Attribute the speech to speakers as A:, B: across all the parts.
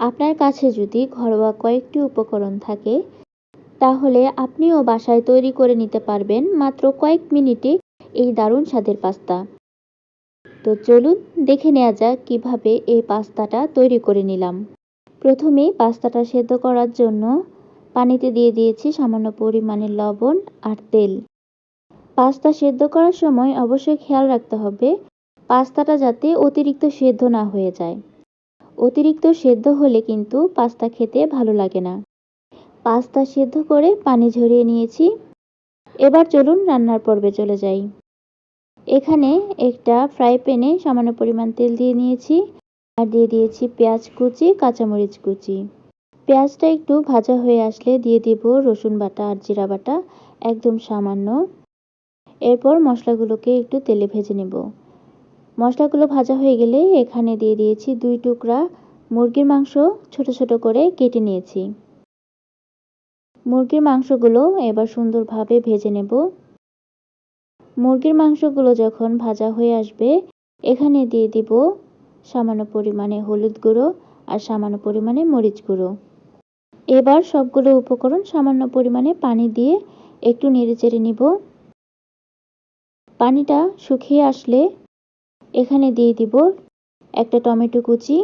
A: আপনার কাছে যদি ঘরোয়া কয়েকটি উপকরণ থাকে, তাহলে আপনিও বাসায় তৈরি করে নিতে পারবেন মাত্র কয়েক মিনিটে এই দারুণ স্বাদের পাস্তা। তো চলুন দেখে নেওয়া যাক কীভাবে এই পাস্তাটা তৈরি করে নিলাম। প্রথমে পাস্তাটা সেদ্ধ করার জন্য পানিতে দিয়ে দিয়েছি সামান্য পরিমাণে লবণ আর তেল। পাস্তা সেদ্ধ করার সময় অবশ্যই খেয়াল রাখতে হবে, পাস্তাটা যাতে অতিরিক্ত সেদ্ধ না হয়ে যায়। অতিরিক্ত সেদ্ধ হলে কিন্তু পাস্তা খেতে ভালো লাগে না। পাস্তা সেদ্ধ করে পানি ঝরিয়ে নিয়েছি। এবার চলুন রান্নার পর্বে চলে যাই। এখানে একটা ফ্রাই প্যানে সামান্য পরিমাণ তেল দিয়ে নিয়েছি আর দিয়ে দিয়েছি পেঁয়াজ কুচি, কাঁচামরিচ কুচি। পেঁয়াজটা একটু ভাজা হয়ে আসলে দিয়ে দিব রসুন বাটা আর জিরা বাটা, একদম সামান্য। এরপর মশলাগুলোকে একটু তেলে ভেজে নেব। মশলাগুলো ভাজা হয়ে গেলে এখানে দিয়ে দিয়েছি দুই টুকরা মুরগির মাংস ছোট ছোট করে কেটে নিয়েছি। মুরগির মাংসগুলো এবার সুন্দরভাবে ভেজে নেব। মুরগির মাংসগুলো যখন ভাজা হয়ে আসবে, এখানে দিয়ে দিব সামান্য পরিমাণে হলুদ গুঁড়ো আর সামান্য পরিমাণে মরিচ গুঁড়ো। এবার সবগুলো উপকরণ সামান্য পরিমাণে পানি দিয়ে একটু নেড়ে চেড়ে নিব। পানিটা শুকিয়ে আসলে এখানে দিয়ে দিব একটা টমেটো কুচি।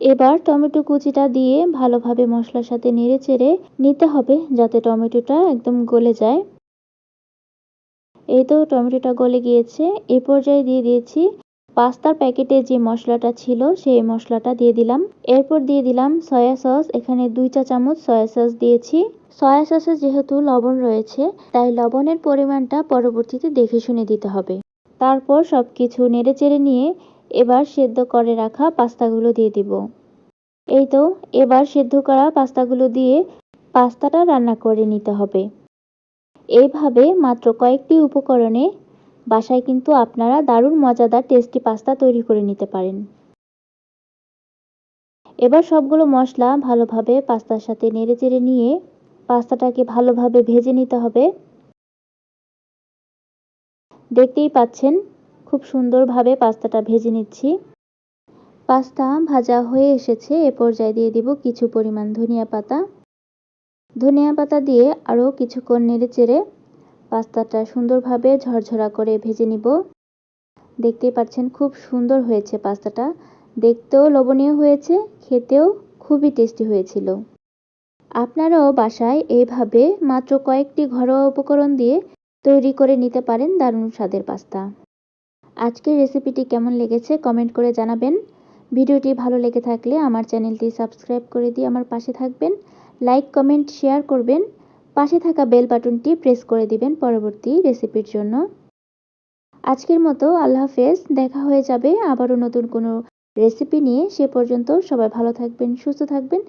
A: এবার টমেটো কুচিটা দিয়ে ভালোভাবে মশলার সাথে নেড়ে চেড়ে নিতে হবে যাতে টমেটোটা একদম গলে যায়। এই তো টমেটোটা গলে গিয়েছে। এ পর্যায়ে দিয়ে দিয়েছি পাস্তার প্যাকেটে যে মশলাটা ছিল সেই মশলাটা দিয়ে দিলাম। এরপর দিয়ে দিলাম সয়া সস। এখানে দুই চা চামচ সয়া সস দিয়েছি। সয়া সসে যেহেতু লবণ রয়েছে, তাই লবণের পরিমাণটা পরবর্তীতে দেখে শুনে দিতে হবে। তারপর সব কিছু নেড়ে চেড়ে নিয়ে এবার সেদ্ধ করে রাখা পাস্তাগুলো দিয়ে দিব। এই তো, এবার সেদ্ধ করা পাস্তাগুলো দিয়ে পাস্তাটা রান্না করে নিতে হবে। এইভাবে মাত্র কয়েকটি উপকরণে বাসায় কিন্তু আপনারা দারুণ মজাদার টেস্টি পাস্তা তৈরি করে নিতে পারেন। এবার সবগুলো মশলা ভালোভাবে পাস্তার সাথে নেড়ে চেড়ে নিয়ে পাস্তাটাকে ভালোভাবে ভেজে নিতে হবে। দেখতেই পাচ্ছেন, খুব সুন্দরভাবে পাস্তাটা ভেজে নিচ্ছি। পাস্তা ভাজা হয়ে এসেছে, এ পর্যায়ে দিয়ে দিব কিছু পরিমাণ ধনিয়া পাতা। ধনিয়া পাতা দিয়ে আরও কিছুক্ষণ নেড়ে চেড়ে পাস্তাটা সুন্দরভাবে ঝরঝরা করে ভেজে নিব। দেখতেই পাচ্ছেন, খুব সুন্দর হয়েছে পাস্তাটা। দেখতেও লোভনীয় হয়েছে, খেতেও খুবই টেস্টি হয়েছিল। আপনারাও বাসায় এইভাবে মাত্র কয়েকটি ঘরোয়া উপকরণ দিয়ে তৈরি করে নিতে পারেন দারুণ স্বাদের পাস্তা। আজকের রেসিপিটি কেমন লেগেছে কমেন্ট করে জানাবেন। ভিডিওটি ভালো লেগে থাকলে আমার চ্যানেলটি সাবস্ক্রাইব করে দিয়ে আমার পাশে থাকবেন। লাইক, কমেন্ট, শেয়ার করবেন। পাশে থাকা বেল বাটনটি প্রেস করে দিবেন পরবর্তী রেসিপির জন্য। আজকের মতো আল্লাহ হাফেজ, দেখা হয়ে যাবে আবারও নতুন কোনো রেসিপি নিয়ে। সে পর্যন্ত সবাই ভালো থাকবেন, সুস্থ থাকবেন।